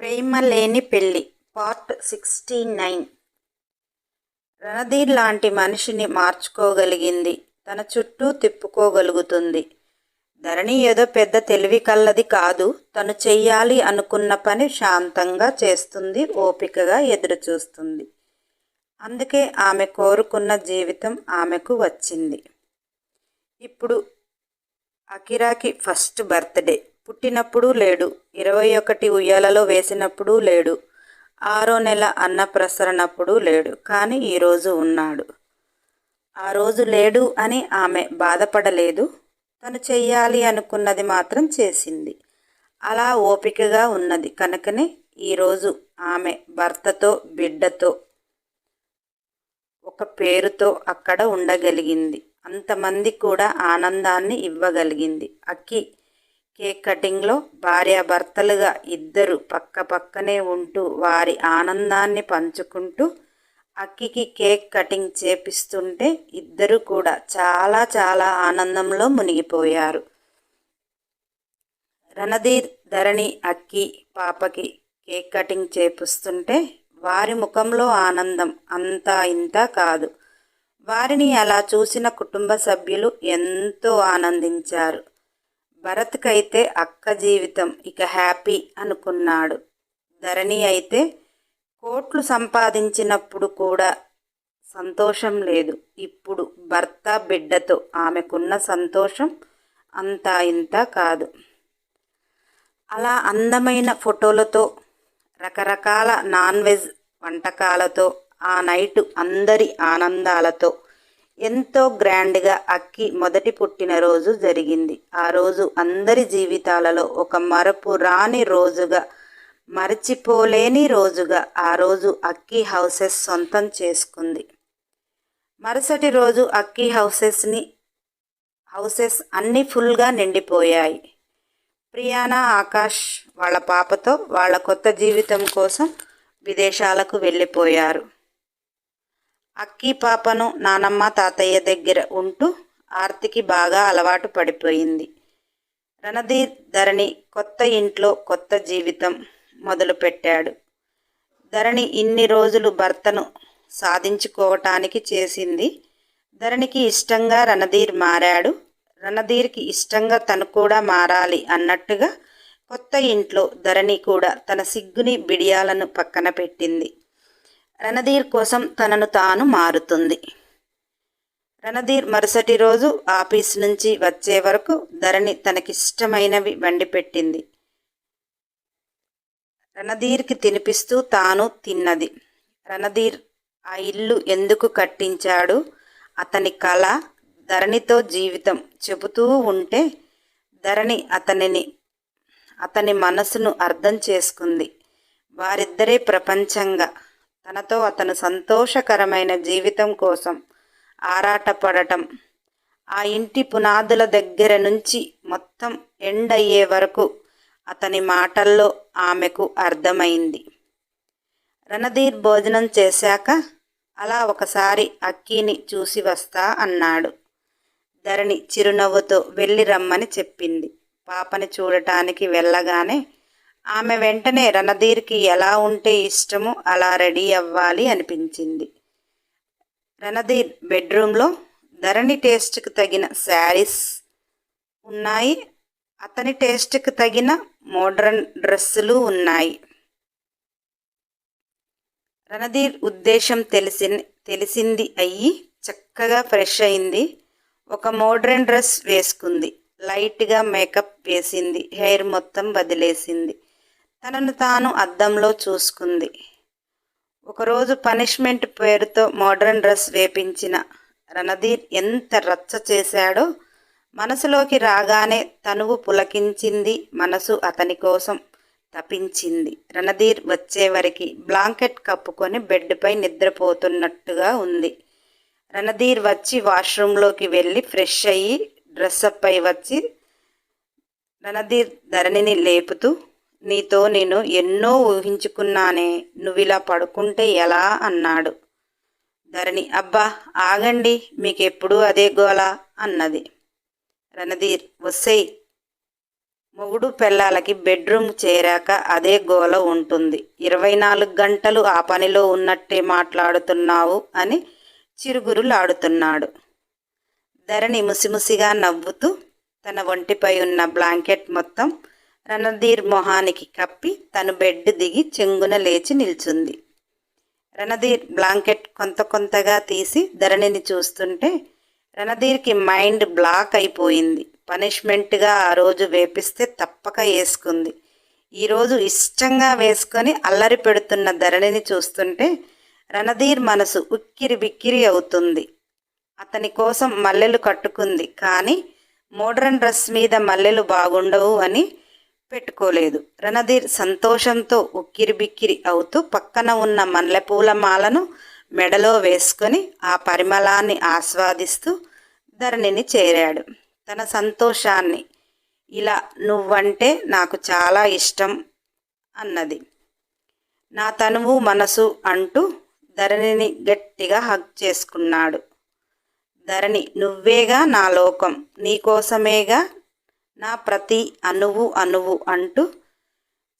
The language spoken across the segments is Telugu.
ప్రేమ లేని పెళ్ళి పార్ట్ సిక్స్టీ నైన్. రణధీర్ లాంటి మనిషిని మార్చుకోగలిగింది. తన చుట్టూ తిప్పుకోగలుగుతుంది. ధరణి ఏదో పెద్ద తెలివి కల్లది కాదు. తను చెయ్యాలి అనుకున్న పని శాంతంగా చేస్తుంది ఓపికగా ఎదురుచూస్తుంది. అందుకే ఆమె కోరుకున్న జీవితం ఆమెకు వచ్చింది. ఇప్పుడు అకిరాకి ఫస్ట్ బర్త్డే. పుట్టినప్పుడు లేడు. ఇరవై ఒకటి ఉయ్యాలలో వేసినప్పుడు లేడు. ఆరో నెల అన్నప్రసరణప్పుడు లేడు. కానీ ఈరోజు ఉన్నాడు. ఆ రోజు లేడు అని ఆమె బాధపడలేదు. తను చెయ్యాలి అనుకున్నది మాత్రం చేసింది. అలా ఓపికగా ఉన్నది. కనుకనే ఈరోజు ఆమె భర్తతో బిడ్డతో ఒక పేరుతో అక్కడ ఉండగలిగింది. అంతమంది కూడా ఆనందాన్ని ఇవ్వగలిగింది. అక్కి కేక్ కటింగ్లో భార్యాభర్తలుగా ఇద్దరు పక్క పక్కనే ఉంటూ వారి ఆనందాన్ని పంచుకుంటూ అక్కికి కేక్ కటింగ్ చేపిస్తుంటే ఇద్దరు కూడా చాలా చాలా ఆనందంలో మునిగిపోయారు. రణధీర్ ధరణి అక్కి పాపకి కేక్ కటింగ్ చేపిస్తుంటే వారి ముఖంలో ఆనందం అంతా ఇంత కాదు. వారిని అలా చూసిన కుటుంబ సభ్యులు ఎంతో ఆనందించారు. భరత్కైతే అక్క జీవితం ఇక హ్యాపీ అనుకున్నాడు. ధరణి అయితే కోట్లు సంపాదించినప్పుడు కూడా సంతోషం లేదు. ఇప్పుడు భర్త బిడ్డతో ఆమెకున్న సంతోషం అంతా ఇంత కాదు. అలా అందమైన ఫోటోలతో రకరకాల నాన్ వెజ్ వంటకాలతో ఆ నైటు అందరి ఆనందాలతో ఎంతో గ్రాండ్గా అక్కి మొదటి పుట్టినరోజు జరిగింది. ఆ రోజు అందరి జీవితాలలో ఒక మరపు రాని రోజుగా మరచిపోలేని రోజుగా ఆ రోజు అక్కి హౌసెస్ సొంతం చేసుకుంది. మరుసటి రోజు అక్కి హౌసెస్ని హౌసెస్ అన్నీ ఫుల్గా నిండిపోయాయి. ప్రియానా ఆకాష్ వాళ్ళ పాపతో వాళ్ళ కొత్త జీవితం కోసం విదేశాలకు వెళ్ళిపోయారు. అక్కి పాపను నానమ్మ తాతయ్య దగ్గర ఉంటూ ఆర్తికి బాగా అలవాటు పడిపోయింది. రణధీర్ ధరణి కొత్త ఇంట్లో కొత్త జీవితం మొదలుపెట్టాడు ధరణి ఇన్ని రోజులు భర్తను సాధించుకోవటానికి చేసింది. ధరణికి ఇష్టంగా రణధీర్ మారాడు. రణధీర్కి ఇష్టంగా తను కూడా మారాలి అన్నట్టుగా కొత్త ఇంట్లో ధరణి కూడా తన సిగ్గుని బిడియాలను పక్కన పెట్టింది. రణధీర్ కోసం తనను తాను మారుతుంది. రణధీర్ మరుసటి రోజు ఆఫీస్ నుంచి వచ్చే వరకు ధరణి తనకిష్టమైనవి వండి పెట్టింది. రణధీర్కి తినిపిస్తూ తాను తిన్నది. రణధీర్ ఆ ఇల్లు ఎందుకు కట్టించాడు? అతని కళ ధరణితో జీవితం చెబుతూ ఉంటే ధరణి అతనిని అతని మనసును అర్థం చేసుకుంది. వారిద్దరే ప్రపంచంగా తనతో అతను సంతోషకరమైన జీవితం కోసం ఆరాటపడటం ఆ ఇంటి పునాదుల దగ్గర నుంచి మొత్తం ఎండ్ అయ్యే వరకు అతని మాటల్లో ఆమెకు అర్థమైంది. రణధీర్ భోజనం చేశాక అలా ఒకసారి అక్కీని చూసి వస్తా అన్నాడు. ధరణి చిరునవ్వుతో వెళ్ళి రమ్మని చెప్పింది. పాపని చూడటానికి వెళ్ళగానే ఆమె వెంటనే రణధీర్కి ఎలా ఉంటే ఇష్టమో అలా రెడీ అవ్వాలి అనిపించింది. రణధీర్ బెడ్రూమ్లో ధరణి టేస్ట్కి తగిన శారీస్ ఉన్నాయి. అతని టేస్ట్కి తగిన మోడ్రన్ డ్రెస్సులు ఉన్నాయి. రణధీర్ ఉద్దేశం తెలిసి తెలిసింది అయ్యి చక్కగా ఫ్రెష్ అయింది. ఒక మోడ్రన్ డ్రెస్ వేసుకుంది. లైట్గా మేకప్ వేసింది. హెయిర్ మొత్తం వదిలేసింది. తనను తాను అద్దంలో చూసుకుంది. ఒకరోజు పనిష్మెంట్ పేరుతో మోడ్రన్ డ్రెస్ వేపించిన రణధీర్ ఎంత రచ్చ చేశాడో మనసులోకి రాగానే తనువు పులకించింది మనసు అతని కోసం తపించింది. రణధీర్ వచ్చేవరికి బ్లాంకెట్ కప్పుకొని బెడ్పై నిద్రపోతున్నట్టుగా ఉంది. రణధీర్ వచ్చి వాష్రూమ్లోకి వెళ్ళి ఫ్రెష్ అయ్యి డ్రెస్అప్ అయి వచ్చి రణధీర్ ధరణిని లేపుతూ నీతో నేను ఎన్నో ఊహించుకున్నానే నువ్విలా పడుకుంటే ఎలా? అన్నాడు. ధరణి అబ్బా ఆగండి మీకెప్పుడూ అదే గోల అన్నది. రణధీర్ వస్సేయ్ మొగుడు పెళ్ళాలకి బెడ్రూమ్ చేరాక అదే గోల ఉంటుంది. ఇరవై నాలుగు గంటలు ఆ పనిలో ఉన్నట్టే మాట్లాడుతున్నావు అని చిరుగురులాడుతున్నాడు. ధరణి ముసిముసిగా నవ్వుతూ తన ఒంటిపై ఉన్న బ్లాంకెట్ మొత్తం రణధీర్ మొహానికి కప్పి తను బెడ్ దిగి చెంగున లేచి నిల్చుంది. రణధీర్ బ్లాంకెట్ కొంత కొంతగా తీసి ధరణిని చూస్తుంటే రణధీర్కి మైండ్ బ్లాక్ అయిపోయింది. పనిష్మెంట్గా ఆ రోజు వేపిస్తే తప్పక వేసుకుంది. ఈరోజు ఇష్టంగా వేసుకొని అల్లరి పెడుతున్న ధరణిని చూస్తుంటే రణధీర్ మనసు ఉక్కిరి బిక్కిరి అవుతుంది. అతని కోసం మల్లెలు కట్టుకుంది. కానీ మోడ్రన్ డ్రెస్ మీద మల్లెలు బాగుండవు అని పెట్టుకోలేదు. రణధీర్ సంతోషంతో ఉక్కిరి బిక్కిరి అవుతూ పక్కన ఉన్న మల్లెపూల మాలను మెడలో వేసుకొని ఆ పరిమళాన్ని ఆస్వాదిస్తూ ధరణిని చేరాడు. తన సంతోషాన్ని ఇలా నువ్వంటే నాకు చాలా ఇష్టం అన్నది. నా తనువు మనసు అంటూ ధరణిని గట్టిగా హగ్ చేసుకున్నాడు. ధరణి నువ్వేగా నా లోకం నీకోసమేగా నా ప్రతి అణువు అణువు అంటూ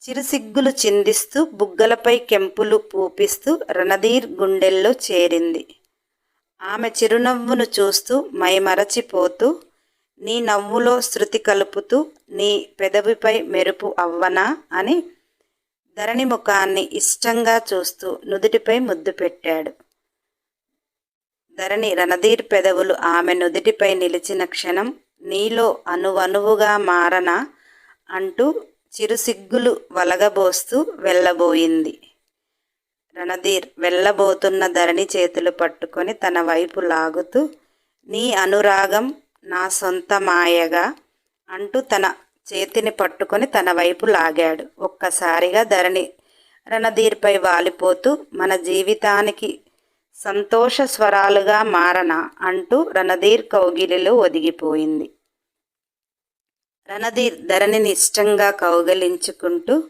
చిరుసిగ్గులు చిందిస్తూ బుగ్గలపై కెంపులు పూపిస్తూ రణధీర్ గుండెల్లో చేరింది. ఆమె చిరునవ్వును చూస్తూ మైమరచిపోతూ నీ నవ్వులో శృతి కలుపుతూ నీ పెదవిపై మెరుపు అవ్వనా అని ధరణి ముఖాన్ని ఇష్టంగా చూస్తూ నుదుటిపై ముద్దు పెట్టాడు. ధరణి రణధీర్ పెదవులు ఆమె నుదుటిపై నిలిచిన క్షణం నీలో అనువనువుగా మారనా? అంటూ చిరుసిగ్గులు వలగబోస్తూ వెళ్ళబోయింది. రణధీర్ వెళ్ళబోతున్న ధరణి చేతులు పట్టుకొని తన వైపు లాగుతూ నీ అనురాగం నా సొంత మాయగా అంటూ తన చేతిని పట్టుకొని తన వైపు లాగాడు. ఒక్కసారిగా ధరణి రణధీర్పై వాలిపోతూ మన జీవితానికి సంతోష స్వరాలుగా మారన అంటూ రణధీర్ కౌగిలిలో ఒదిగిపోయింది. రణధీర్ ధరణిని ఇష్టంగా కౌగలించుకుంటూ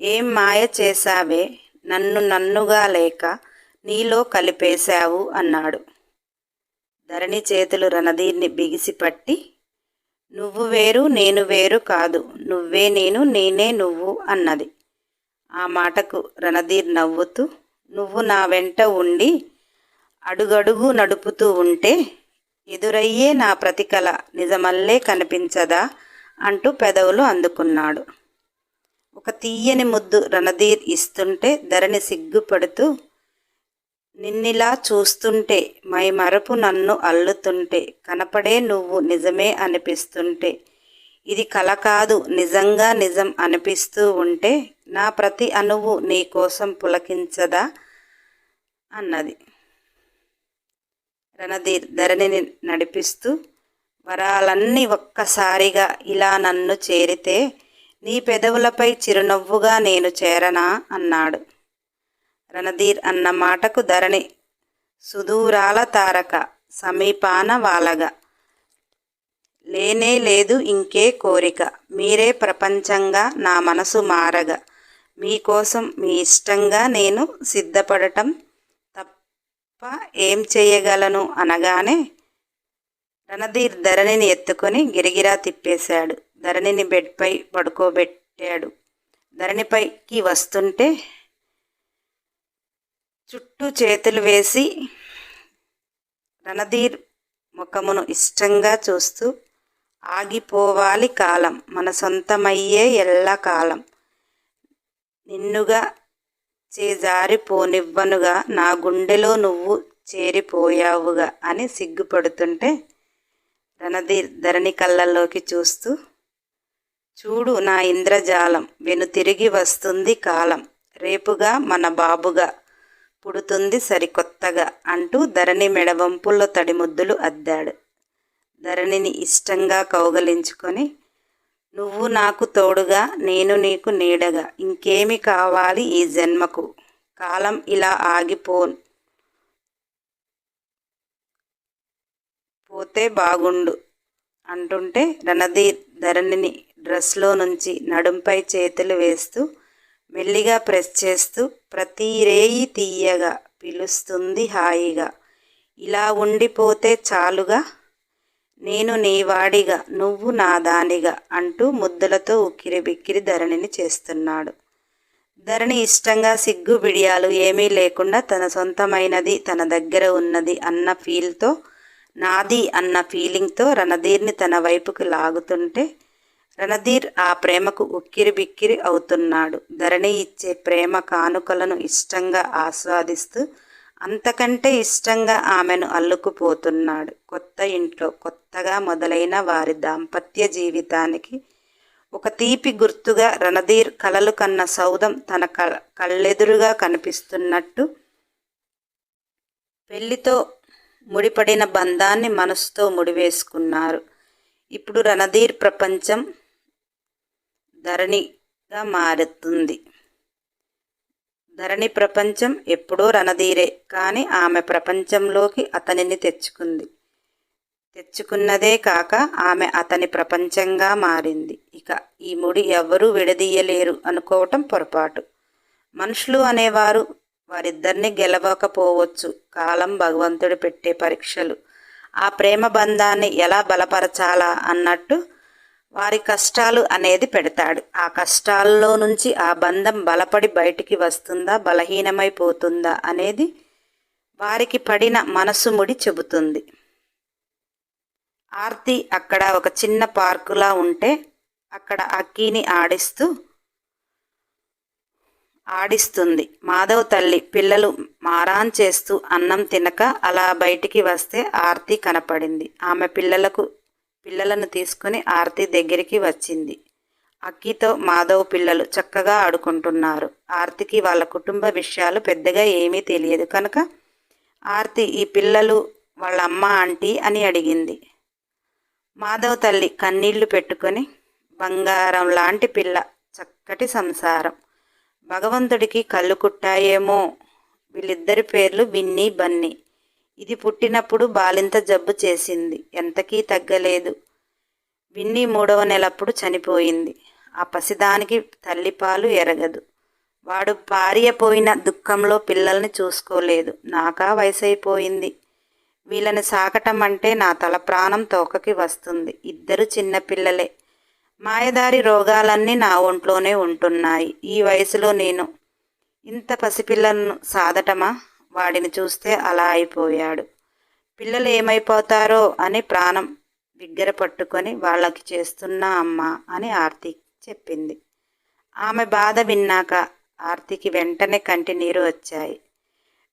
ఏం మాయ చేశావే? నన్ను నన్నుగా లేక నీలో కలిపేశావు అన్నాడు. ధరణి చేతులు రణధీర్ని బిగిసిపట్టి నువ్వు వేరు నేను వేరు కాదు. నువ్వే నేను నేనే నువ్వు అన్నది. ఆ మాటకు రణధీర్ నవ్వుతూ నువ్వు నా వెంట ఉండి అడుగడుగు నడుపుతూ ఉంటే ఎదురయ్యే నా ప్రతికల నిజమల్లే కనిపించదా అంటూ పెదవులు అందుకున్నాడు. ఒక తీయని ముద్దు రణధీర్ ఇస్తుంటే ధరణి సిగ్గుపడుతూ నిన్నిలా చూస్తుంటే మై మరపు నన్ను అల్లుతుంటే కనపడే నువ్వు నిజమే అనిపిస్తుంటే ఇది కల కాదు నిజంగా నిజం అనిపిస్తూ ఉంటే నా ప్రతి అణువు నీ కోసం పులకించదా అన్నది. రణధీర్ ధరణిని నడిపిస్తూ వరాలన్నీ ఒక్కసారిగా ఇలా నన్ను చేరితే నీ పెదవులపై చిరునవ్వుగా నేను చేరనా? అన్నాడు. రణధీర్ అన్న మాటకు ధరణి సుదూరాల తారక సమీపాన వాలగా. లేనే లేదు ఇంకే కోరిక మీరే ప్రపంచంగా నా మనసు మారగా. మీకోసం మీ ఇష్టంగా నేను సిద్ధపడటం తప్ప ఏం చేయగలను అనగానే రణధీర్ ధరణిని ఎత్తుకొని గిరిగిరా తిప్పేశాడు. ధరణిని బెడ్పై పడుకోబెట్టాడు. ధరణిపైకి వస్తుంటే చుట్టూ చేతులు వేసి రణధీర్ ముఖమును ఇష్టంగా చూస్తూ ఆగిపోవాలి కాలం. మన సొంతమయ్యే ఎల్ల కాలం నిన్నుగా చేజారిపోనివ్వనుగా నా గుండెలో నువ్వు చేరిపోయావుగా అని సిగ్గుపడుతుంటే రణధీర్ ధరణి కళ్ళల్లోకి చూస్తూ చూడు నా ఇంద్రజాలం వెను తిరిగి వస్తుంది కాలం. రేపుగా మన బాబుగా పుడుతుంది సరికొత్తగా అంటూ ధరణి మెడవంపుల్లో తడిముద్దులు అద్దాడు. ధరణిని ఇష్టంగా కౌగలించుకొని నువ్వు నాకు తోడుగా నేను నీకు నీడగా. ఇంకేమి కావాలి ఈ జన్మకు? కాలం ఇలా ఆగిపోన్ పోతే బాగుండు. అంటుంటే రణధీర్ ధరణిని డ్రెస్లో నుంచి నడుంపై చేతులు వేస్తూ మెల్లిగా ప్రెస్ చేస్తూ ప్రతి రేయి తీయగా పిలుస్తుంది హాయిగా. ఇలా ఉండిపోతే చాలుగా. నేను నీ వాడిగా నువ్వు నా దానిగా అంటూ ముద్దులతో ఉక్కిరి బిక్కిరి ధరణిని చేస్తున్నాడు. ధరణి ఇష్టంగా సిగ్గు బిడియాలు ఏమీ లేకుండా తన సొంతమైనది తన దగ్గర ఉన్నది అన్న ఫీల్తో నాది అన్న ఫీలింగ్తో రణధీర్ని తన వైపుకు లాగుతుంటే రణధీర్ ఆ ప్రేమకు ఉక్కిరి బిక్కిరి అవుతున్నాడు. ధరణి ఇచ్చే ప్రేమ కానుకలను ఇష్టంగా ఆస్వాదిస్తూ అంతకంటే ఇష్టంగా ఆమెను అల్లుకుపోతున్నాడు. కొత్త ఇంట్లో కొత్తగా మొదలైన వారి దాంపత్య జీవితానికి ఒక తీపి గుర్తుగా రణధీర్ కలలు కన్న సౌదం తన కళ్ళెదురుగా కనిపిస్తున్నట్టు పెళ్ళితో ముడిపడిన బంధాన్ని మనసుతో ముడివేసుకున్నారు. ఇప్పుడు రణధీర్ ప్రపంచం ధరణిగా మారుతుంది. ధరణి ప్రపంచం ఎప్పుడో రణధీరే కానీ ఆమె ప్రపంచంలోకి అతనిని తెచ్చుకుంది. తెచ్చుకున్నదే కాక ఆమె అతని ప్రపంచంగా మారింది. ఇక ఈ ముడి ఎవ్వరూ విడదీయలేరు అనుకోవటం పొరపాటు. మనుషులు అనేవారు వారిద్దరిని గెలవకపోవచ్చు. కాలం భగవంతుడు పెట్టే పరీక్షలు. ఆ ప్రేమ బంధాన్ని ఎలా బలపరచాలా అన్నట్టు వారి కష్టాలు అనేది పెడతాడు. ఆ కష్టాల్లో నుంచి ఆ బంధం బలపడి బయటికి వస్తుందా బలహీనమైపోతుందా అనేది వారికి పడిన మనసు ముడి చెబుతుంది. ఆర్తి అక్కడ ఒక చిన్న పార్కులా ఉంటే అక్కడ అక్కీని ఆడిస్తూ ఆడిస్తుంది. మాధవ్ తల్లి పిల్లలు మారాన్ చేస్తూ అన్నం తినక అలా బయటికి వస్తే ఆర్తి కనపడింది. ఆమె పిల్లలకు పిల్లలను తీసుకుని ఆర్తి దగ్గరికి వచ్చింది. అక్కితో మాధవ్ పిల్లలు చక్కగా ఆడుకుంటున్నారు. ఆర్తికి వాళ్ళ కుటుంబ విషయాలు పెద్దగా ఏమీ తెలియదు కనుక ఆర్తి ఈ పిల్లలు వాళ్ళ అమ్మ ఆంటీ అని అడిగింది. మాధవ్ తల్లి కన్నీళ్ళు పెట్టుకొని బంగారం లాంటి పిల్ల చక్కటి సంసారం. భగవంతుడికి కళ్ళు కుట్టాయేమో. వీళ్ళిద్దరి పేర్లు విన్నీ బన్నీ. ఇది పుట్టినప్పుడు బాలింత జబ్బు చేసింది. ఎంతకీ తగ్గలేదు. విన్నీ మూడవ నెలప్పుడు చనిపోయింది. ఆ పసిదానికి తల్లిపాలు ఎరగదు. వాడు భార్య పోయిన దుఃఖంలో పిల్లల్ని చూసుకోలేదు. నాకా వయసైపోయింది. వీళ్ళని సాకటం అంటే నా తల ప్రాణం తోకకి వస్తుంది. ఇద్దరు చిన్నపిల్లలే మాయదారి రోగాలన్నీ నా ఒంట్లోనే ఉంటున్నాయి. ఈ వయసులో నేను ఇంత పసిపిల్లలను సాదటమా? వాడిని చూస్తే అలా అయిపోయాడు. పిల్లలు ఏమైపోతారో అని ప్రాణం బిగ్గర పట్టుకొని వాళ్ళకి చేస్తున్నా అమ్మ అని ఆర్తి చెప్పింది. ఆమె బాధ విన్నాక ఆర్తికి వెంటనే కంటి నీరు వచ్చాయి.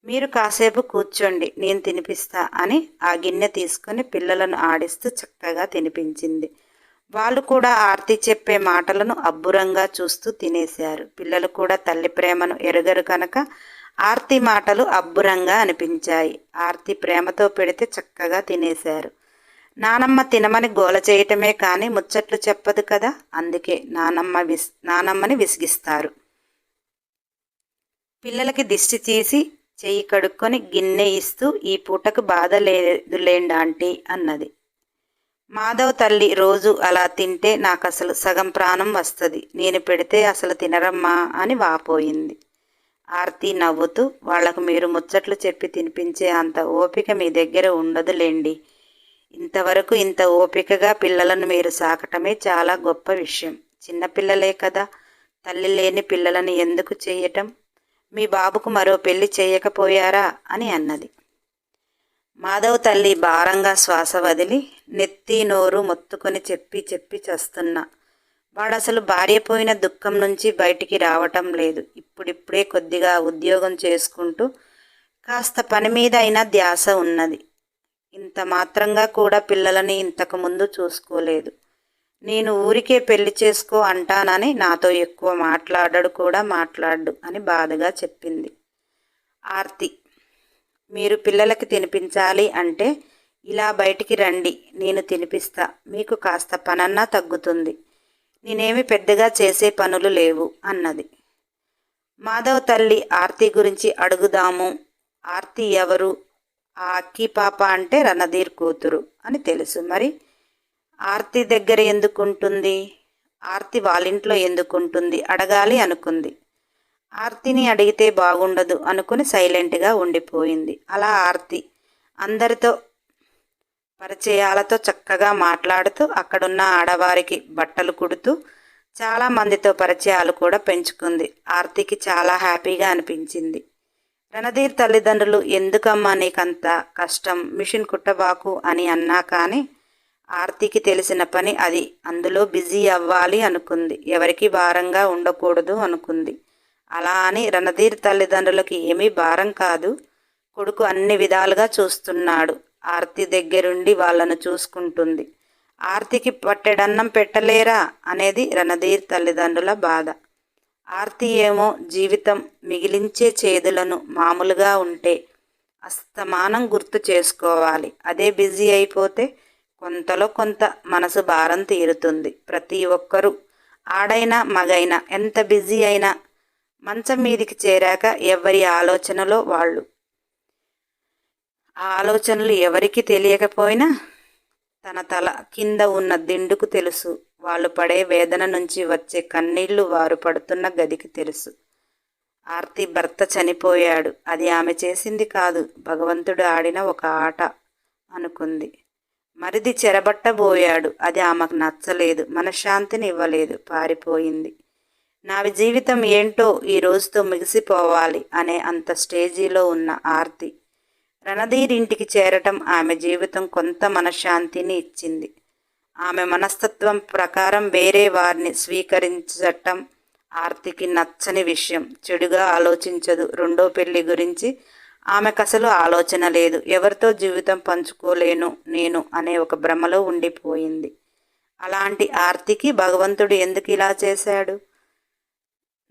మీరు కాసేపు కూర్చోండి నేను తినిపిస్తా అని ఆ గిన్నె తీసుకొని పిల్లలను ఆడిస్తూ చక్కగా తినిపించింది. వాళ్ళు కూడా ఆర్తి చెప్పే మాటలను అబ్బురంగా చూస్తూ తినేశారు. పిల్లలు కూడా తల్లి ప్రేమను ఎరుగరు కనుక ఆర్తి మాటలు అబ్బురంగా అనిపించాయి. ఆర్తి ప్రేమతో పెడితే చక్కగా తినేశారు. నానమ్మ తినమని గోల చేయటమే కానీ ముచ్చట్లు చెప్పదు కదా? అందుకే నానమ్మ విస్ నానమ్మని విసిగిస్తారు. పిల్లలకి దిష్టి తీసి చెయ్యి కడుక్కొని గిన్నె ఇస్తూ ఈ పూటకు బాధ లేదులేండి ఆంటీ అన్నది. మాధవ్ తల్లి రోజు అలా తింటే నాకు అసలు సగం ప్రాణం వస్తుంది. నేను పెడితే అసలు తినరమ్మా అని వాపోయింది. ఆర్తి నవ్వుతూ వాళ్ళకు మీరు ముచ్చట్లు చెప్పి తినిపించే అంత ఓపిక మీ దగ్గర ఉండదులేండి. ఇంతవరకు ఇంత ఓపికగా పిల్లలను మీరు సాకటమే చాలా గొప్ప విషయం. చిన్నపిల్లలే కదా తల్లి లేని పిల్లలను ఎందుకు చేయటం? మీ బాబుకు మరో పెళ్ళి చేయకపోయారా? అని అన్నది. మాధవ్ తల్లి భారంగా శ్వాస వదిలి నెత్తి నోరు మొత్తుకొని చెప్పి చెప్పి చస్తున్నా వాడసలు భార్య పోయిన దుఃఖం నుంచి బయటికి రావటం లేదు. ఇప్పుడిప్పుడే కొద్దిగా ఉద్యోగం చేసుకుంటూ కాస్త పని మీద అయినా ధ్యాస ఉన్నది. ఇంత మాత్రంగా కూడా పిల్లలని ఇంతకు ముందు చూసుకోలేదు. నేను ఊరికే పెళ్ళి చేసుకో అంటానని నాతో ఎక్కువ మాట్లాడడు కూడా మాట్లాడు అని బాధగా చెప్పింది. ఆర్తి మీరు పిల్లలకి తినిపించాలి అంటే ఇలా బయటికి రండి నేను తినిపిస్తా. మీకు కాస్త పనన్నా తగ్గుతుంది. నేనేమి పెద్దగా చేసే పనులు లేవు అన్నది. మాధవ్ తల్లి ఆర్తి గురించి అడుగుదాము. ఆర్తి ఎవరు? ఆ అక్కి పాప అంటే రణధీర్ కూతురు అని తెలుసు. మరి ఆర్తి దగ్గర ఎందుకుంటుంది? ఆర్తి వాళ్ళింట్లో ఎందుకుంటుంది? అడగాలి అనుకుంది. ఆర్తిని అడిగితే బాగుండదు అనుకుని సైలెంట్గా ఉండిపోయింది. అలా ఆర్తి అందరితో పరిచయాలతో చక్కగా మాట్లాడుతూ అక్కడున్న ఆడవారికి బట్టలు కుడుతూ చాలా మందితో పరిచయాలు కూడా పెంచుకుంది. ఆర్తికి చాలా హ్యాపీగా అనిపించింది. రణధీర్ తల్లిదండ్రులు ఎందుకమ్మా నీకంత కష్టం? మిషన్ కుట్టబాకు అని అన్నా కానీ ఆర్తికి తెలిసిన పని అది. అందులో బిజీ అవ్వాలి అనుకుంది. ఎవరికి భారంగా ఉండకూడదు అనుకుంది. అలా అని రణధీర్ తల్లిదండ్రులకి ఏమీ భారం కాదు. కొడుకు అన్ని విధాలుగా చూస్తున్నాడు. ఆర్తి దగ్గరుండి వాళ్ళను చూసుకుంటుంది. ఆర్తికి పట్టెడన్నం పెట్టలేరా అనేది రణధీర్ తల్లిదండ్రుల బాధ. ఆర్తి ఏమో జీవితం మిగిలించే చేదులను మామూలుగా ఉంటే అస్తమానం గుర్తు చేసుకోవాలి. అదే బిజీ అయిపోతే కొంతలో కొంత మనసు భారం తీరుతుంది. ప్రతి ఒక్కరూ ఆడైనా మగైనా ఎంత బిజీ అయినా మంచం మీదికి చేరాక ఎవరి ఆలోచనలో వాళ్ళు? ఆ ఆలోచనలు ఎవరికి తెలియకపోయినా తన తల కింద ఉన్న దిండుకు తెలుసు. వాళ్ళు పడే వేదన నుంచి వచ్చే కన్నీళ్ళు వారు పడుతున్న గదికి తెలుసు. ఆర్తి భర్త చనిపోయాడు. అది ఆమె చేసింది కాదు. భగవంతుడు ఆడిన ఒక ఆట అనుకుంది. మరిది చెరబట్టబోయాడు. అది ఆమెకు నచ్చలేదు. మనశ్శాంతిని ఇవ్వలేదు. పారిపోయింది. నా జీవితం ఏంటో ఈ రోజుతో మిగిసిపోవాలి అనే అంత స్టేజీలో ఉన్న ఆర్తి రణధీర్ ఇంటికి చేరటం ఆమె జీవితం కొంత మనశ్శాంతిని ఇచ్చింది. ఆమె మనస్తత్వం ప్రకారం వేరే వారిని స్వీకరించటం ఆర్తికి నచ్చని విషయం. చెడుగా ఆలోచించదు. రెండో పెళ్ళి గురించి ఆమెకు అసలు ఆలోచన లేదు. ఎవరితో జీవితం పంచుకోలేను నేను అనే ఒక భ్రమలో ఉండిపోయింది. అలాంటి ఆర్తికి భగవంతుడు ఎందుకు ఇలా చేశాడు?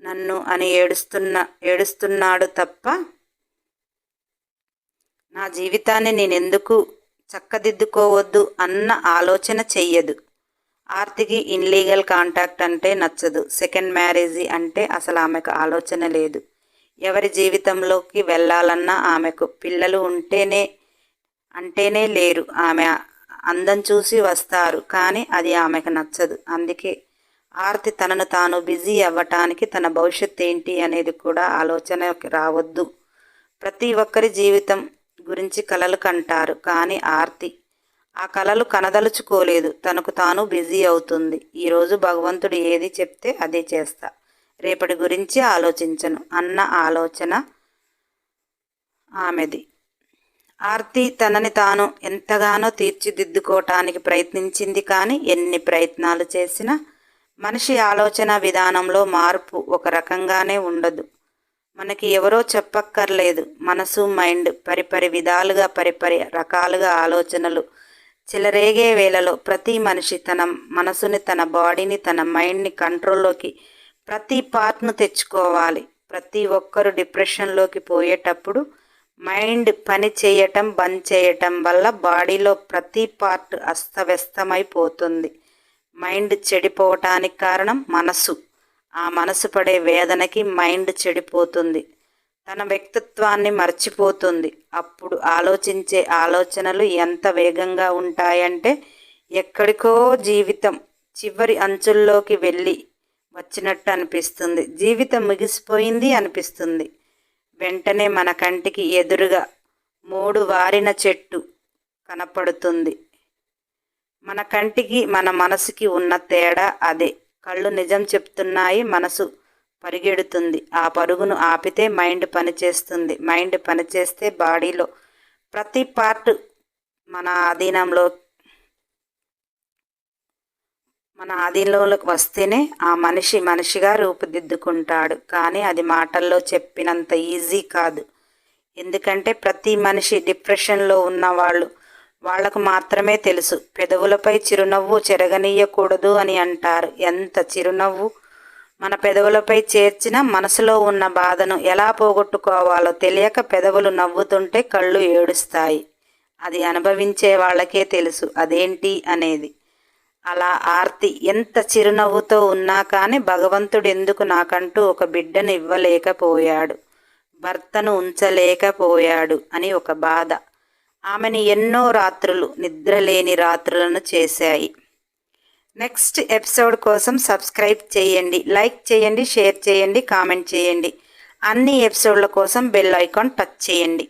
నన్ను అని ఏడుస్తున్న ఏడుస్తున్నాడు తప్ప నా జీవితాన్ని నేనెందుకు చక్కదిద్దుకోవద్దు అన్న ఆలోచన చెయ్యదు. ఆర్తికి ఇన్లీగల్ కాంటాక్ట్ అంటే నచ్చదు. సెకండ్ మ్యారేజీ అంటే అసలు ఆమెకు ఆలోచన లేదు. ఎవరి జీవితంలోకి వెళ్ళాలన్నా ఆమెకు పిల్లలు ఉంటేనే అంటేనే లేరు. ఆమె అందం చూసి వస్తారు కానీ అది ఆమెకు నచ్చదు. అందుకే ఆర్తి తనను తాను బిజీ అవ్వటానికి తన భవిష్యత్ ఏంటి అనేది కూడా ఆలోచనకి రావద్దు. ప్రతి ఒక్కరి జీవితం గురించి కలలు కంటారు. కానీ ఆర్తి ఆ కలలు కనదలుచుకోలేదు. తనకు తాను బిజీ అవుతుంది. ఈరోజు భగవంతుడు ఏది చెప్తే అదే చేస్తా. రేపటి గురించి ఆలోచించను. అన్న ఆలోచన ఆమెది. ఆర్తి తనని తాను ఎంతగానో తీర్చిదిద్దుకోవటానికి ప్రయత్నించింది కానీ ఎన్ని ప్రయత్నాలు చేసినా మనిషి ఆలోచన విధానంలో మార్పు ఒక రకంగానే ఉండదు. మనకి ఎవరో చెప్పక్కర్లేదు. మనసు మైండ్ పరిపరి విధాలుగా పరిపరి రకాలుగా ఆలోచనలు. చిలరేగే వేళలో ప్రతి మనిషి తన మనసుని తన బాడీని తన మైండ్ని కంట్రోల్లోకి ప్రతి పార్ట్ను తెచ్చుకోవాలి. ప్రతి ఒక్కరు డిప్రెషన్లోకి పోయేటప్పుడు మైండ్ పని చేయటం బంద్ చేయటం వల్ల బాడీలో ప్రతి పార్ట్ అస్తవ్యస్తమైపోతుంది. మైండ్ చెడిపోవటానికి కారణం మనసు. ఆ మనసు పడే వేదనకి మైండ్ చెడిపోతుంది. తన వ్యక్తిత్వాన్ని మర్చిపోతుంది. అప్పుడు ఆలోచించే ఆలోచనలు ఎంత వేగంగా ఉంటాయంటే ఎక్కడికో జీవితం చివరి అంచుల్లోకి వెళ్ళి వచ్చినట్టు అనిపిస్తుంది. జీవితం ముగిసిపోయింది అనిపిస్తుంది. వెంటనే మన కంటికి ఎదురుగా మూడు వారిన చెట్టు కనపడుతుంది. మన కంటికి మన మనసుకి ఉన్న తేడా అదే. కళ్ళు నిజం చెప్తున్నాయి మనసు పరిగెడుతుంది. ఆ పరుగును ఆపితే మైండ్ పనిచేస్తుంది. మైండ్ పనిచేస్తే బాడీలో ప్రతి పార్ట్ మన ఆధీనంలో మన ఆధీనంలోకి వస్తేనే ఆ మనిషి మనిషిగా రూపుదిద్దుకుంటాడు. కానీ అది మాటల్లో చెప్పినంత ఈజీ కాదు. ఎందుకంటే ప్రతి మనిషి డిప్రెషన్లో ఉన్నవాళ్ళు వాళ్ళకు మాత్రమే తెలుసు. పెదవులపై చిరునవ్వు చెరగనీయకూడదు అని అంటారు. ఎంత చిరునవ్వు? మన పెదవులపై చేర్చిన మనసులో ఉన్న బాధను ఎలా పోగొట్టుకోవాలో తెలియక పెదవులు నవ్వుతుంటే కళ్ళు ఏడుస్తాయి. అది అనుభవించే వాళ్ళకే తెలుసు అదేంటి అనేది. అలా ఆర్తి ఎంత చిరునవ్వుతో ఉన్నా కానీ భగవంతుడు ఎందుకు నాకంటూ ఒక బిడ్డను ఇవ్వలేకపోయాడు. భర్తను ఉంచలేకపోయాడు అని ఒక బాధ. ఆమెని ఎన్నో రాత్రులు నిద్రలేని రాత్రులను చేశాయి. నెక్స్ట్ ఎపిసోడ్ కోసం సబ్స్క్రైబ్ చేయండి లైక్ చేయండి షేర్ చేయండి కామెంట్ చేయండి. అన్ని ఎపిసోడ్ల కోసం బెల్ ఐకాన్ టచ్ చేయండి.